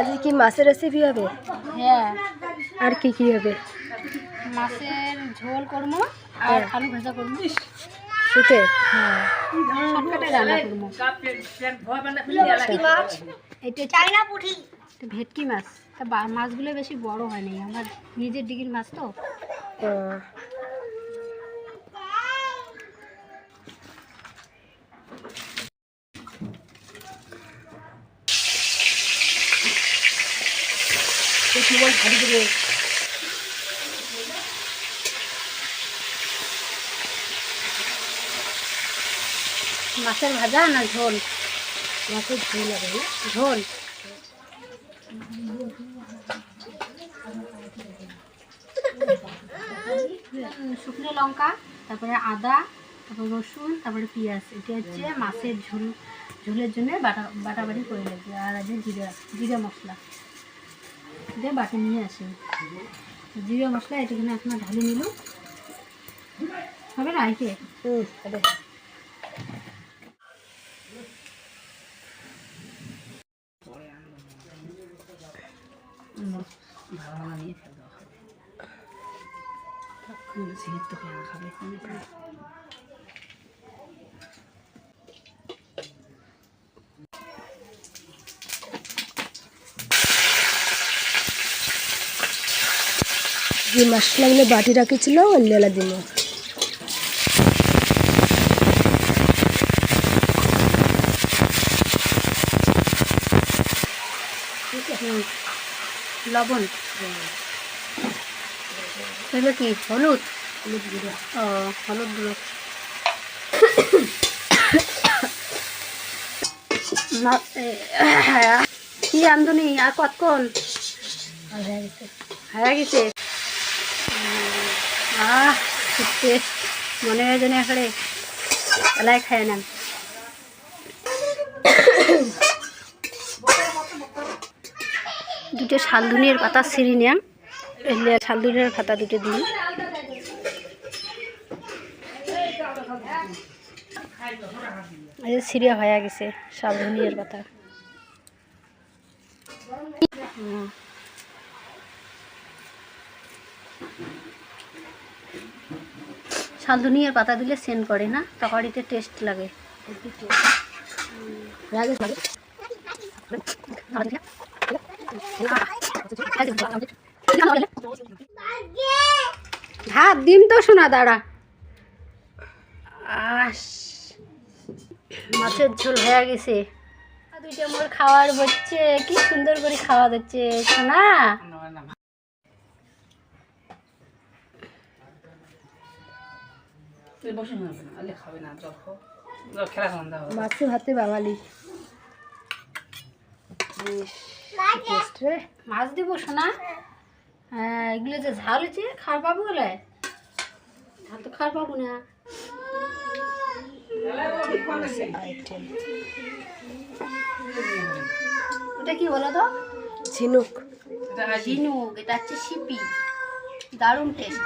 আজকে কি মাছের রেসিপি হবে? হ্যাঁ। আর কি কি হবে? মাছের ঝোল করব আর হ্যাঁ। আলু ভাজা করব। শীতে? হ্যাঁ। রান্না করব। এটা চাইনা পুঁটি ভেটকি মাছ। তা মাছগুলো বেশি বড় হয় নাই আমার নিজের ডিগির মাছ তো। ও, মাছের ভাজা না ঝোল? মাছের ঝোল হবে ঝোল। শুকনো লঙ্কা তারপরে আদা তারপরে রসুন তারপরে পেঁয়াজ। এটা হচ্ছে মাছের ঝোল। ঝোলের জন্য বাটা বাটাবাটি করে লাগবে আর আছে জিরা জিরা মশলা। এটা বাটি নিয়ে আসি। জিরা মশলা এটাখানে আপনার ঢালি নিল। হবে না আইকে হুম হবে। যে মশলাগুলো বাটি রাখিছিল দিল হুম। লবণ। এগুলো কি হলুদ? হলুদ গুঁড়ো। ও হলুদ গুঁড়ো কি রান্ধুনি আর কতক্ষণ? হয়ে গেছে? আহ মনে হয় যেন এখানে এলাই খায় নেন। দুটো শালদুনির পাতা ছিঁড়ি নেন। এলে শালদুনির পাতা দুটো দিন। এই যে ছিঁড়ে হয়ে গেছে শালদুনির পাতা। হুম। শালদুনিয়ার পাতা দিলে সেন্ট করে না? তরকারিতে টেস্ট লাগে। হ্যাঁ দিন তো শোনা, দাঁড়া। মাছের ঝোল হয়ে গেছে। দুইটা মোর খাওয়ার হচ্ছে, কি সুন্দর করে খাওয়া যাচ্ছে, শোনা? মাছের হাতে বাঙালি। মাছ দিব শোনা হ্যাঁ এগুলো যে ঝাল হচ্ছে খার পাবো বলে? ঝাল তো খার পাবো না। ওটা কি বলো তো? ঝিনুক। ঝিনুক এটা হচ্ছে শিপি দারুণ টেস্ট